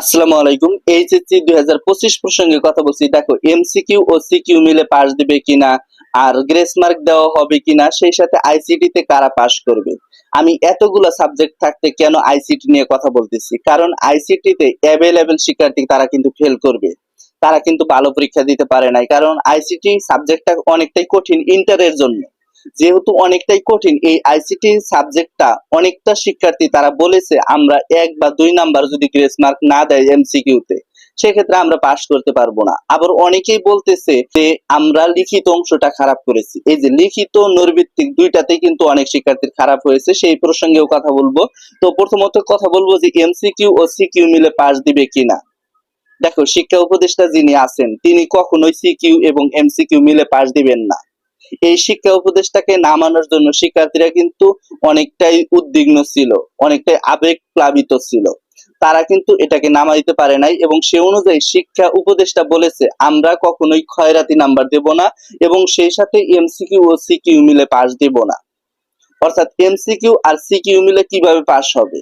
আসসালামু আলাইকুম। এইচএসসি দুই হাজার পঁচিশ প্রসঙ্গে কথা বলছি। দেখো, এমসিকিউ ও সিকিউ মিলে পাস দিবে কিনা, আর গ্রেস মার্ক দেওয়া হবে কিনা, সেই সাথে আইসিটি তে কারা পাস করবে? আমি এতগুলো সাবজেক্ট থাকতে কেন আইসিটি নিয়ে কথা বলতেছি? কারণ আইসিটি তে অ্যাভেলেবেল শিক্ষার্থী তারা কিন্তু ফেল করবে। তারা কিন্তু ভালো পরীক্ষা দিতে পারে নাই। কারণ আইসিটি সাবজেক্টটা অনেকটাই কঠিন ইন্টারের জন্য। যেহেতু অনেকটাই কঠিন, এই আইসিটি সাবজেক্টটা অনেকটা শিক্ষার্থী তারা বলেছে, আমরা এক বা দুই নাম্বার যদি গ্রেস মার্ক না দেয় এমসিকিউতে সেক্ষেত্রে আমরা পাশ করতে পারব না। আবার অনেকেই বলতেছে যে, আমরা লিখিত অংশটা খারাপ করেছি। এই যে লিখিত নৈর্ভিত্তিক দুইটাতেই কিন্তু অনেক শিক্ষার্থীর খারাপ হয়েছে, সেই প্রসঙ্গেও কথা বলব। তো প্রথমত কথা বলব যে এমসিকিউ ও সিকিউ মিলে পাশ দিবে কিনা। দেখো, শিক্ষা উপদেষ্টা যিনি আছেন, তিনি কখনোই সিকিউ এবং এমসিকিউ মিলে পাশ দিবেন না। এই শিক্ষা উপদেষ্টাকে নামানোর জন্য শিক্ষার্থীরা কিন্তু অনেকটাই উদ্বিগ্ন ছিল, অনেকটাই আবেগ প্লাবিত ছিল। তারা কিন্তু এটাকে নামাইতে পারে নাই এবং সে অনুযায়ী শিক্ষা উপদেষ্টা বলেছে, আমরা কখনোই ক্ষয়রাতি নাম্বার দেব না এবং সেই সাথে এমসিকিউ ও সিকিউ মিলে পাস দেব না। অর্থাৎ এমসিকিউ আর সিকিউ মিলে কীভাবে পাস হবে?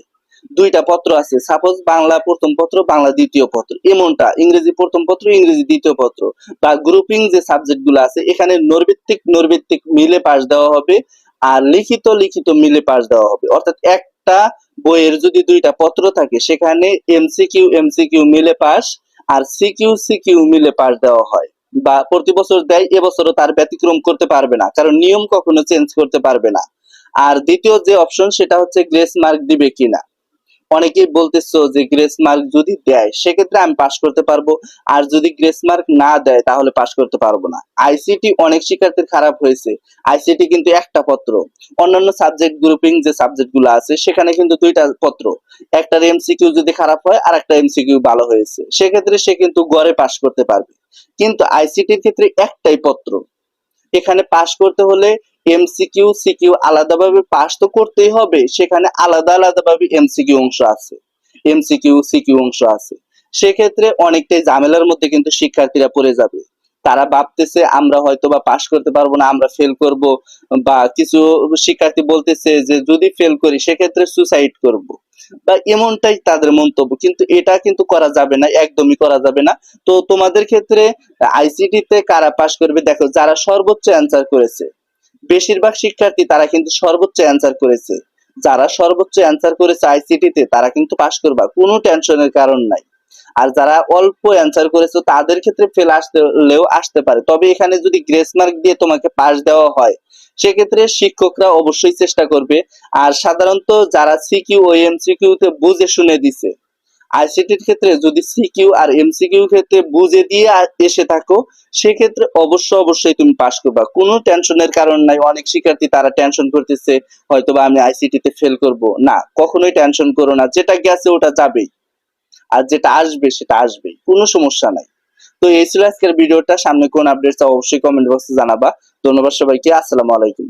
দুইটা পত্র আছে। সাপোজ বাংলা প্রথম পত্র, বাংলা দ্বিতীয় পত্র। এমনটা, ইংরেজি প্রথম পত্র, ইংরেজি দ্বিতীয় পত্র। বা গ্রুপিং যে সাবজেক্টগুলো আছে, এখানে নৈর্ভিত্তিক নৈর্ভিত্তিক মিলে পাশ দেওয়া হবে আর লিখিত লিখিত মিলে পাশ দেওয়া হবে। অর্থাৎ একটা বইয়ের যদি দুইটা পত্র থাকে, সেখানে এমসিকিউ এমসিকিউ মিলে পাশ আর সিকিউ সিকিউ মিলে পাশ দেওয়া হয়। বা প্রতি বছর দেয়, এবছরও তার ব্যতিক্রম করতে পারবে না, কারণ নিয়ম কখনো চেঞ্জ করতে পারবে না। আর দ্বিতীয় যে অপশন সেটা হচ্ছে গ্রেস মার্ক দিবে কিনা। অনেকেই বলতেছো যে গ্রেস মার্ক যদি দেয়, সেক্ষেত্রে আমি পাশ করতে পারব। আর যদি গ্রেস মার্ক না দেয়, তাহলে পাশ করতে পারব না। আইসিটি অনেক শিক্ষার্থীর খারাপ হয়েছে। আইসিটি কিন্তু একটা পত্র। অন্যান্য সাবজেক্ট গ্রুপিং যে সাবজেক্টগুলো আছে, সেখানে কিন্তু দুইটা পত্র। একটা এমসিকিউ যদি খারাপ হয়, আর একটা এমসিকিউ ভালো হয়েছে। সেক্ষেত্রে সে কিন্তু গড়ে পাশ করতে পারবে। কিন্তু আইসিটির ক্ষেত্রে একটাই পত্র। এখানে পাশ করতে হলে এমসিকিউ সিকিউ আলাদাভাবে পাশ তো করতেই হবে, সেখানে আলাদা আলাদাভাবে এমসিকিউ অংশ আছে। এমসিকিউ সিকিউ অংশ আছে। সেক্ষেত্রে অনেকটাই ঝামেলার মধ্যে কিন্তু শিক্ষার্থীরা পড়ে যাবে। তারা ভাবতেছে, আমরা হয়তো বা পাশ করতে পারব না, আমরা ফেল করব, বা কিছু শিক্ষার্থী বলতেছে যে, যদি ফেল করি, সেক্ষেত্রে সুসাইড করব। বা এমনটাই তাদের মন্তব্য। কিন্তু এটা কিন্তু করা যাবে না, একদমই করা যাবে না। তো তোমাদের ক্ষেত্রে আইসিটি তে কারা পাশ করবে? দেখো, যারা সর্বোচ্চ অ্যান্সার করেছে, বেশিরভাগ শিক্ষার্থী তারা কিন্তু সর্বোচ্চ অ্যান্সার করেছে। যারা সর্বোচ্চ অ্যান্সার করেছে আইসিটি তে, তারা কিন্তু পাশ করবা। কোনো টেনশনের কারণ নাই। আর যারা অল্প অ্যান্সার করেছে, তাদের ক্ষেত্রে ফেল আসতে হলেও আসতে পারে। তবে এখানে যদি গ্রেস মার্ক দিয়ে তোমাকে পাস দেওয়া হয়, সেক্ষেত্রে শিক্ষকরা অবশ্যই চেষ্টা করবে। আর সাধারণত যারা সিকিউ ও এমসিকিউ তে বুঝে শুনে দিছে আইসিটির ক্ষেত্রে যদি সিকিউ আর এমসিকিউ ক্ষেত্রে বুঝে দিয়ে এসে থাকো, সেক্ষেত্রে অবশ্য অবশ্যই তুমি পাস করবা। কোনো টেনশনের কারণ নাই, অনেক শিক্ষার্থী তারা টেনশন করতেছে হয়তো বা আমি আইসিটিতে ফেল করব। না, কখনোই টেনশন করো না, যেটা গেছে ওটা যাবেই। আর যেটা আসবে সেটা আসবে কোনো সমস্যা নাই। তো এই ছিল আজকের ভিডিওটা, সামনে কোন আপডেট অবশ্যই কমেন্ট বক্সে জানাবা। ধন্যবাদ সবাইকে, আসসালামু আলাইকুম।